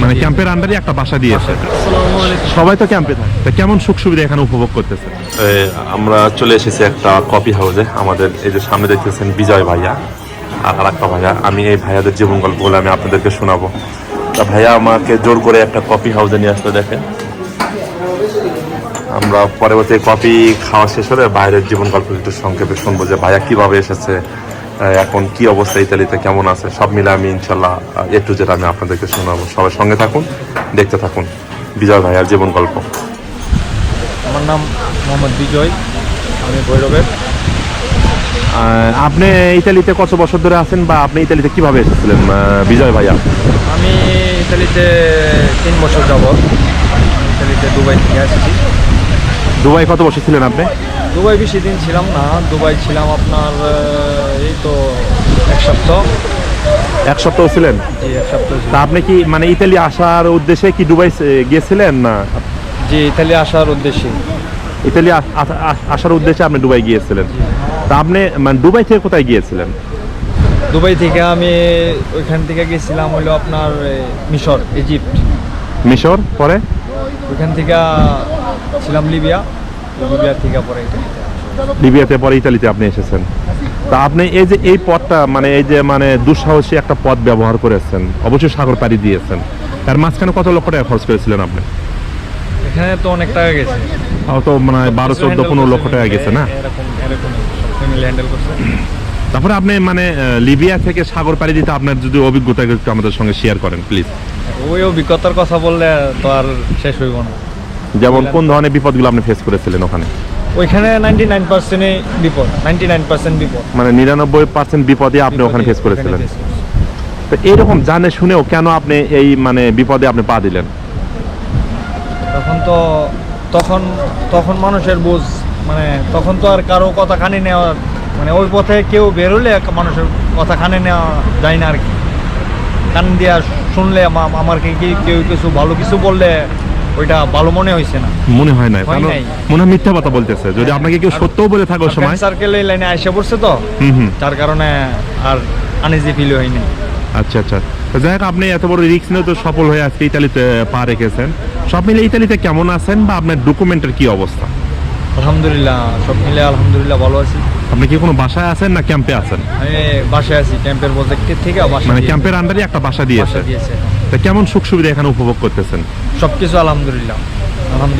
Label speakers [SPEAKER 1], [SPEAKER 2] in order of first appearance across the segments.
[SPEAKER 1] মানে ক্যাম্পের আন্ডারে একটা বাসা দিয়েছে। সবাই তো ক্যাম্পে থাকে। তা কেমন সুখ সুবিধা এখানে উপভোগ করতেছে?
[SPEAKER 2] আমরা চলে এসেছি একটা কফি হাউসে আমাদের এই যে সামনে দেখতেছেন বিজয় ভাইয়া আর আরেকটা ভাইয়া। আমি এই ভাইয়াদের জীবন গল্পগুলো আমি আপনাদেরকে শোনাবো। তা ভাইয়া আমাকে জোর করে একটা কফি হাউসে নিয়ে আসতে দেখেন। আমরা পরবর্তী কফি খাওয়া শেষ হলে বাইরের জীবন গল্প একটু সংক্ষেপে শুনব যে ভাইয়া কীভাবে এসেছে এখন কি অবস্থা ইতালিতে? কেমন আছে? সব মিলে আমি ইনশাল্লাহ এ টু জেড আমি আপনাদেরকে শোনাবো। সবাই সঙ্গে থাকুন দেখতে থাকুন। বিজয় ভাইয়ার জীবন গল্প।
[SPEAKER 3] আমার নাম মোহাম্মদ বিজয় আমি ভৈরবের।
[SPEAKER 1] আপনি ইতালিতে কত বছর ধরে আছেন বা আপনি ইতালিতে কীভাবে এসেছিলেন বিজয় ভাইয়া?
[SPEAKER 3] আমি ইতালিতে তিন বছর যাব ইতালিতে দুবাই থেকে এসেছি।
[SPEAKER 1] দুবাই কত বছর ছিলেন আপনি?
[SPEAKER 3] দুবাই বেশি দিন ছিলাম না দুবাই ছিলাম আপনার তো এক সপ্তাহ।
[SPEAKER 1] এক সপ্তাহ ছিলেন?
[SPEAKER 3] এক সপ্তাহ ছিল।
[SPEAKER 1] তা আপনি কি মানে ইতালি আসার উদ্দেশ্যে কি দুবাই গিয়েছিলেন না?
[SPEAKER 3] জি ইতালি আসার উদ্দেশ্যে।
[SPEAKER 1] ইতালি আস- আস- আস- আসার উদ্দেশ্যে আপনি দুবাই গিয়েছিলেন। তা আপনি মানে দুবাই থেকে কোথায় গিয়েছিলেন?
[SPEAKER 3] দুবাই থেকে আমি ওইখান থেকে গেছিলাম হলো আপনার এ, মিশর ইজিপ্ট।
[SPEAKER 1] মিশর পরে?
[SPEAKER 3] ওইখান থেকে ছিলাম লিবিয়া। লিবিয়া থেকে পরে ইতালিতে
[SPEAKER 1] লিবিয়াতে পরে ইতালিতে আপনি এসেছেন। তা আপনি এই যে এই পথটা মানে এই যে মানে দুঃসাহসী একটা পথ ব্যবহার করেছেন অবশ্যই সাগর পাড়ি দিয়েছেন। তার মাঝখানে কত লক্ষ টাকা খরচ করেছিলেন আপনি?
[SPEAKER 3] এখানে তো অনেক টাকা গেছে।
[SPEAKER 1] তো মানে বারো চোদ্দ পনেরো লক্ষ টাকা গেছে না? তারপরে আপনি মানে লিবিয়া থেকে সাগর পাড়ি দিতে আপনার যদি অভিজ্ঞতা একটু আমাদের সঙ্গে শেয়ার করেন প্লিজ
[SPEAKER 3] ওই অভিজ্ঞতার কথা বললে তো আর শেষ হইব না।
[SPEAKER 1] যেমন কোন ধরনের বিপদগুলো আপনি ফেস করেছিলেন ওখানে?
[SPEAKER 3] ওইখানে নাইনটি নাইন পার্সেন্টে বিপদ নাইনটি নাইন পার্সেন্ট বিপদ।
[SPEAKER 1] মানে নিরানব্বই পার্সেন্ট বিপদে আপনি ওখানে ফেস করেছিলেন। তো এইরকম জানে শুনেও কেন আপনি এই মানে বিপদে আপনি পা দিলেন?
[SPEAKER 3] তখন তো তখন তখন মানুষের বুঝ মানে তখন তো আর কারও কথা কানে নেওয়া মানে ওই পথে কেউ বেরোলে মানুষের কথা কানে নেওয়া যায় না আর কি। কান দিয়া শুনলে আমার কি- কেউ কিছু ভালো কিছু বললে ওইটা ভালো মনে হয়েছে না।
[SPEAKER 1] মনে হয় না কারণ মনে হয় মিথ্যা কথা বলতেছে। যদি আপনাকে কেউ সত্যও বলে থাকে সময়
[SPEAKER 3] সার্কেল এই লাইনে আইসা পড়ছে তো যার কারণে আর আনইজি ফিল হয়নি
[SPEAKER 1] আচ্ছা আচ্ছা। যাই হোক আপনি এত বড় রিস্ক নিয়ে তো সফল হয়ে আজকে ইতালিতে পা রেখেছেন। সব মিলে ইতালিতে কেমন আছেন বা আপনার ডকুমেন্টের কি অবস্থা?
[SPEAKER 3] আলহামদুলিল্লাহ সব মিলে আলহামদুলিল্লাহ ভালো আছি।
[SPEAKER 1] আপনি কি কোনো বাসায় আছেন না ক্যাম্পে আছেন?
[SPEAKER 3] আমি বাসায় আছি ক্যাম্পের প্রজেক্টের থেকে
[SPEAKER 1] মানে ক্যাম্পের আন্ডারে একটা বাসা দিয়েছে।
[SPEAKER 3] বাসা দিয়েছে।
[SPEAKER 1] তা কেমন সুখ সুবিধা এখানে উপভোগ করতেছেন?
[SPEAKER 3] সবকিছু আলহামদুলিল্লাহ।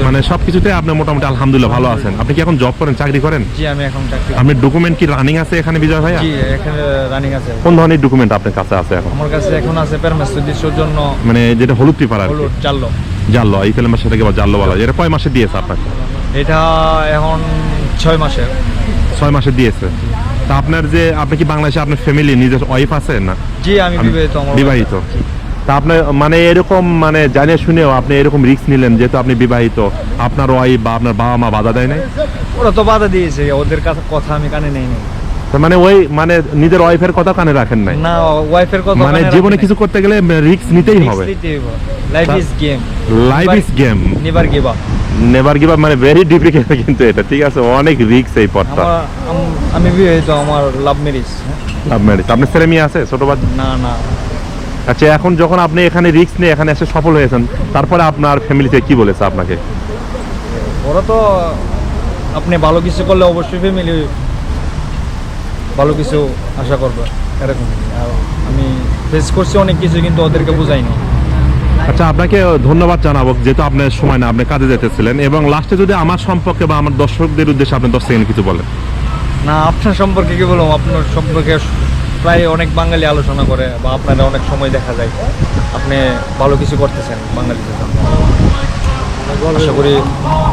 [SPEAKER 1] মানে সবকিছুতে আপনি মোটামুটি আলহামদুলিল্লাহ ভালো আছেন। আপনি কি এখন জব করেন চাকরি করেন?
[SPEAKER 3] জি আমি এখন চাকরি করি।
[SPEAKER 1] আপনার ডকুমেন্ট কি রানিং আছে এখানে বিজয় ভাইয়া?
[SPEAKER 3] জি এখানে রানিং আছে।
[SPEAKER 1] কোন ধরনের ডকুমেন্ট আপনার কাছে আছে এখন?
[SPEAKER 3] আমার কাছে এখন আছে পেরমেস উদ্দেশ্যের জন্য
[SPEAKER 1] মানে যেটা হলুদ পেপার আর
[SPEAKER 3] হলুদ চাললো
[SPEAKER 1] জানলো এই তেলের মাসে থেকে জানলো বলা। এটা কয় মাসে দিয়েছে আপনাকে?
[SPEAKER 3] এটা এখন ছয় মাসে।
[SPEAKER 1] ছয় মাসে দিয়েছে। তা আপনার যে আপনি কি বাংলাদেশে আপনার ফ্যামিলি নিজের ওয়াইফ আছে না?
[SPEAKER 3] জি আমি
[SPEAKER 1] আমি
[SPEAKER 3] বিবাহিত আমার
[SPEAKER 1] বিবাহিত। তা আপনার মানে এরকম মানে জানে শুনেও আপনি এরকম রিস্ক নিলেন যেহেতু আপনি বিবাহিত। আপনার ওয়াইফ বা আপনার বাবা মা বাধা দেয় নাই?
[SPEAKER 3] ওরা তো বাধা দিয়েছে ওদের কাছে কথা আমি কানে নেই নাই।
[SPEAKER 1] মানে ওই মানে নিজের ওয়াইফের কথা কানে রাখেন নাই?
[SPEAKER 3] না ওয়াইফের কথা
[SPEAKER 1] মানে জীবনে কিছু করতে গেলে রিস্ক নিতেই হবে।
[SPEAKER 3] Life is game
[SPEAKER 1] life is game
[SPEAKER 3] never give up
[SPEAKER 1] never give up মানে ভেরি ডিফিকাল্ট কিন্তু এটা ঠিক আছে? অনেক রিস্ক এই পথটা।
[SPEAKER 3] আম- আমি বিবাহিত আমার লাভ ম্যারেজ
[SPEAKER 1] লাভ ম্যারেজ আপনার ছেলে মেয়ে আছে ছোট বাচ্চা?
[SPEAKER 3] না না।
[SPEAKER 1] আচ্ছা এখন যখন আপনি এখানে রিস্ক নিয়ে এখানে এসে সফল হয়েছেন তারপরে আপনার ফ্যামিলিতে কি বলেছে আপনাকে?
[SPEAKER 3] ওরা তো আপনি ভালো কিছু করলে অবশ্যই ফ্যামিলি ভালো কিছু আশা করবে এরকম আমি ফেস করছি অনেক কিছু কিন্তু ওদেরকে বুঝাইনি
[SPEAKER 1] আচ্ছা আপনাকে ধন্যবাদ জানাব যেহেতু আপনার সময় না আপনি কাজে যেতেছিলেন। এবং লাস্টে যদি আমার সম্পর্কে বা আমার দর্শকদের উদ্দেশ্যে আপনি দশ সেকেন্ড কিছু বলেন।
[SPEAKER 3] না আপনার সম্পর্কে কি বলব? আপনার সম্পর্কে প্রায় অনেক বাঙালি আলোচনা করে বা আপনারা অনেক সময় দেখা যায়। আপনি ভালো কিছু করতেছেন বাঙালিদের জন্য। আশা করি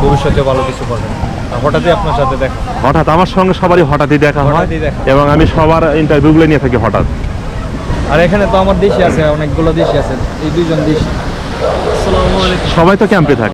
[SPEAKER 3] ভবিষ্যতে ভালো কিছু করবেন। হঠাৎই আপনার সাথে দেখা
[SPEAKER 1] হঠাৎ আমার সঙ্গে সবারই হঠাৎই দেখা হয়
[SPEAKER 3] হঠাৎই দেখা।
[SPEAKER 1] এবং আমি সবার ইন্টারভিউগুলো নিয়ে থাকি হঠাৎ।
[SPEAKER 3] আর এখানে তো আমার দেশি আছে অনেকগুলো দেশি আছে। এই দুইজন দেশি।
[SPEAKER 1] সবাই তো ক্যাম্পে থাকে।